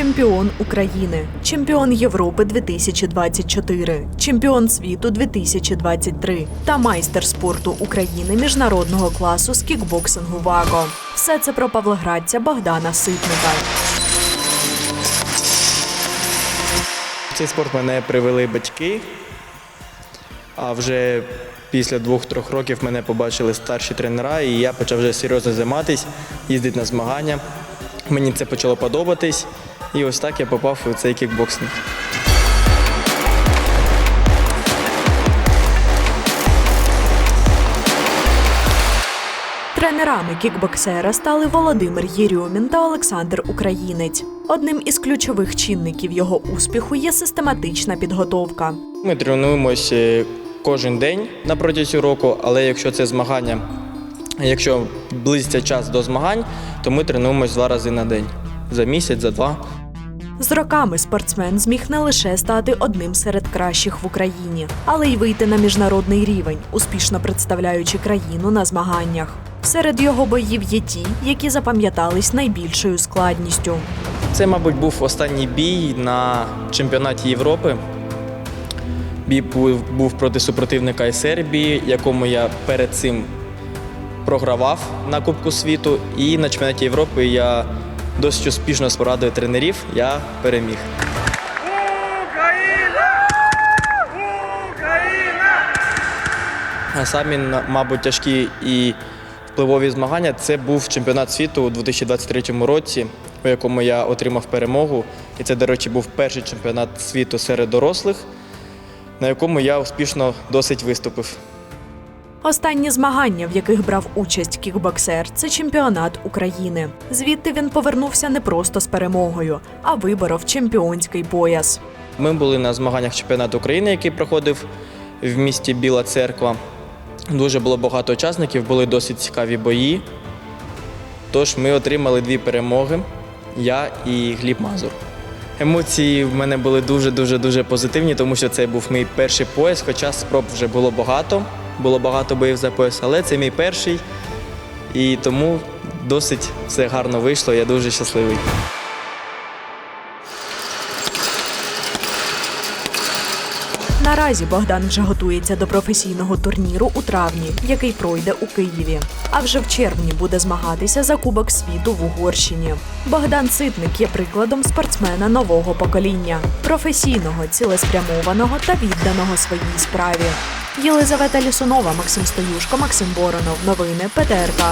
чемпіон України, чемпіон Європи 2024, чемпіон світу 2023 та майстер спорту України міжнародного класу з кікбоксингу ВАКО. Все це про павлоградця Богдана Ситника. Цей спорт мене привели батьки. А вже після двох-трьох років мене побачили старші тренера, і я почав вже серйозно займатися, їздити на змагання. Мені це почало подобатись, і ось так я попав у цей кікбоксинг. Тренерами кікбоксера стали Володимир Єрьомін та Олександр Українець. Одним із ключових чинників його успіху є систематична підготовка. Ми тренуємося кожен день на протязі року, але якщо це змагання, якщо близиться час до змагань, то ми тренуємося два рази на день за місяць, за два. З роками спортсмен зміг не лише стати одним серед кращих в Україні, але й вийти на міжнародний рівень, успішно представляючи країну на змаганнях. Серед його боїв є ті, які запам'ятались найбільшою складністю. Це, мабуть, був останній бій на чемпіонаті Європи. Бій був, проти супротивника із Сербії, якому я перед цим програвав на Кубку світу. І на чемпіонаті Європи я досить успішно з порадою тренерів я переміг. Україна! Україна! А самі, мабуть, тяжкі і впливові змагання це був чемпіонат світу у 2023 році, у якому я отримав перемогу. І це, до речі, був перший чемпіонат світу серед дорослих, на якому я успішно досить виступив. Останні змагання, в яких брав участь кікбоксер, це чемпіонат України. Звідти він повернувся не просто з перемогою, а виборов чемпіонський пояс. Ми були на змаганнях чемпіонату України, який проходив в місті Біла Церква. Дуже було багато учасників, були досить цікаві бої. Тож ми отримали дві перемоги я і Гліб Мазур. Емоції в мене були дуже-дуже дуже позитивні, тому що це був мій перший пояс, хоча спроб вже було багато, було багато боїв за пояс, але це мій перший. І тому досить все гарно вийшло. Я дуже щасливий. Наразі Богдан вже готується до професійного турніру у травні, який пройде у Києві. А вже в червні буде змагатися за Кубок світу в Угорщині. Богдан Ситник є прикладом спортсмена нового покоління, професійного, цілеспрямованого та відданого своїй справі. Єлизавета Лісунова, Максим Стоюшко, Максим Боронов. Новини ПТРК.